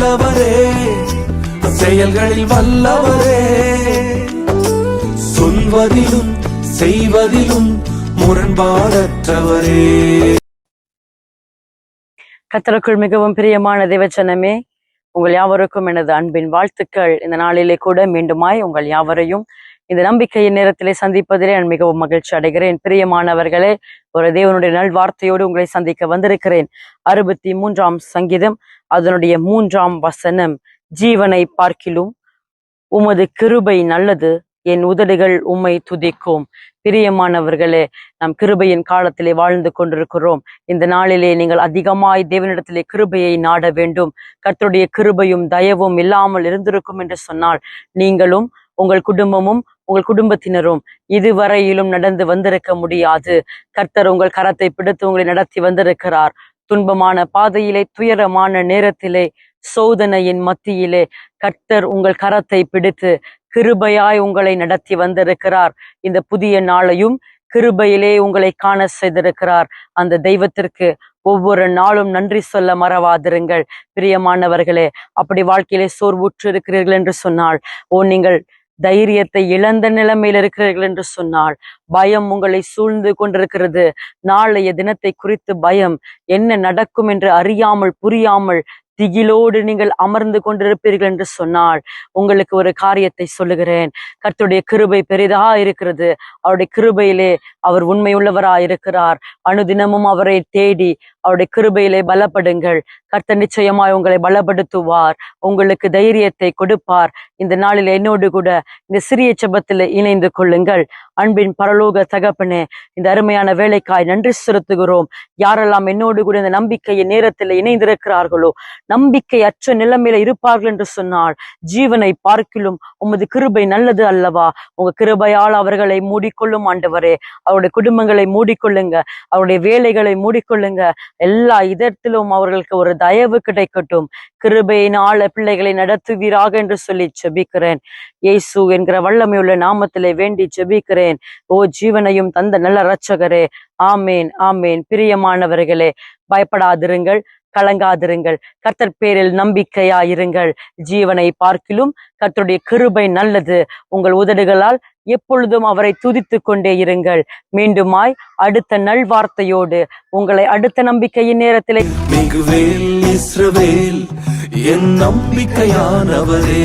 வல்லவரே செயல்களில் வல்லவரே. சொல்வதிலும் செய்வதிலும் முரண்பாடற்றவரே. கத்தருக்குள் மிகவும் பிரியமான தேவச்சனமே உங்கள் யாவருக்கும் எனது அன்பின் வாழ்த்துக்கள். இந்த நாளிலே கூட மீண்டுமாய் உங்கள் யாவரையும் இந்த நம்பிக்கையின் நேரத்திலே சந்திப்பதிலே நான் மிகவும் மகிழ்ச்சி அடைகிறேன். பிரியமானவர்களே ஒரு தேவனுடைய நல் வார்த்தையோடு உங்களை சந்திக்க வந்திருக்கிறேன். அறுபத்தி மூன்றாம் சங்கீதம் அதனுடைய மூன்றாம் வசனம் ஜீவனை பார்க்கிலும் உமது கிருபை நல்லது என் உதடுகள் உம்மை துதிக்கும். பிரியமானவர்களே நாம் கிருபையின் காலத்திலே வாழ்ந்து கொண்டிருக்கிறோம். இந்த நாளிலே நீங்கள் அதிகமாய் தேவனிடத்திலே கிருபையை நாட வேண்டும். கர்த்தருடைய கிருபையும் தயவும் இல்லாமல் இருந்திருக்கும் என்று சொன்னால் நீங்களும் உங்கள் குடும்பமும் உங்கள் குடும்பத்தினரும் இதுவரையிலும் நடந்து வந்திருக்க முடியாது. கர்த்தர் உங்கள் கரத்தை பிடித்து உங்களை நடத்தி வந்திருக்கிறார். துன்பமான பாதையிலே துயரமான நேரத்திலே சோதனையின் மத்தியிலே கர்த்தர் உங்கள் கரத்தை பிடித்து கிருபையாய் உங்களை நடத்தி வந்திருக்கிறார். இந்த புதிய நாளையும் கிருபையிலே உங்களை காண செய்திருக்கிறார். அந்த தெய்வத்திற்கு ஒவ்வொரு நாளும் நன்றி சொல்ல மறவாதிருங்கள். பிரியமானவர்களே அப்படி வாழ்க்கையிலே சோர்வுற்று இருக்கிறீர்கள் என்று சொன்னால் ஓ நீங்கள் தைரியத்தை இழந்த நிலைமையில் இருக்கிறீர்கள் என்று சொன்னால் பயம் உங்களை சூழ்ந்து கொண்டிருக்கிறது. நாளைய தினத்தை குறித்து பயம் என்ன நடக்கும் என்று அறியாமல் புரியாமல் திகிலோடு நீங்கள் அமர்ந்து கொண்டிருப்பீர்கள் என்று சொன்னால் உங்களுக்கு ஒரு காரியத்தை சொல்லுகிறேன். கர்த்துடைய கிருபை பெரிதா இருக்கிறது. அவருடைய கிருபையிலே அவர் உண்மையுள்ளவரா இருக்கிறார் அனுதினமும் அவரை தேடி அவருடைய கிருபையிலே பலப்படுங்கள். கர்த்த நிச்சயமாய் உங்களை பலப்படுத்துவார். உங்களுக்கு தைரியத்தை கொடுப்பார். இந்த நாளில் என்னோடு கூட இந்த சிறிய செபத்தில் இணைந்து கொள்ளுங்கள். அன்பின் பரலோக தகப்பனே இந்த அருமையான வேலைக்காய் நன்றி செலுத்துகிறோம். யாரெல்லாம் என்னோடு கூட இந்த நம்பிக்கையை நேரத்தில் இணைந்திருக்கிறார்களோ நம்பிக்கை அற்ற நிலைமையில இருப்பார்கள் என்று சொன்னால் ஜீவனை பார்க்கிலும் உமது கிருபை நல்லது அல்லவா? உங்க கிருபையால் அவர்களை மூடிக்கொள்ளும் ஆண்டவரே. அவருடைய குடும்பங்களை மூடிக்கொள்ளுங்க. அவருடைய வேலைகளை மூடிக்கொள்ளுங்க. எல்லா இதத்திலும் அவர்களுக்கு ஒரு தயவு கிடைக்கட்டும். கிருபையினால் பிள்ளைகளை நடத்துவீராக என்று சொல்லி செபிக்கிறேன் இயேசு என்கிற வல்லமையுள்ள நாமத்திலே வேண்டி செபிக்கிறேன் ஓ ஜீவனையும் தந்த நல்ல இரட்சகரே. ஆமேன் ஆமேன். பிரியமானவர்களே பயப்படாதிருங்கள். கலங்காதிருங்கள். கர்த்தர் பேரில் நம்பிக்கையாயிருங்கள். ஜீவனை பார்க்கிலும் கர்த்தருடைய கிருபை நல்லது. உங்கள் உதடுகளால் எப்பொழுதும் அவரை துதித்து கொண்டே இருங்கள். மீண்டுமாய் அடுத்த நல்வார்த்தையோடு உங்களை அடுத்த நம்பிக்கையின் நேரத்திலே என் நம்பிக்கையானவரே.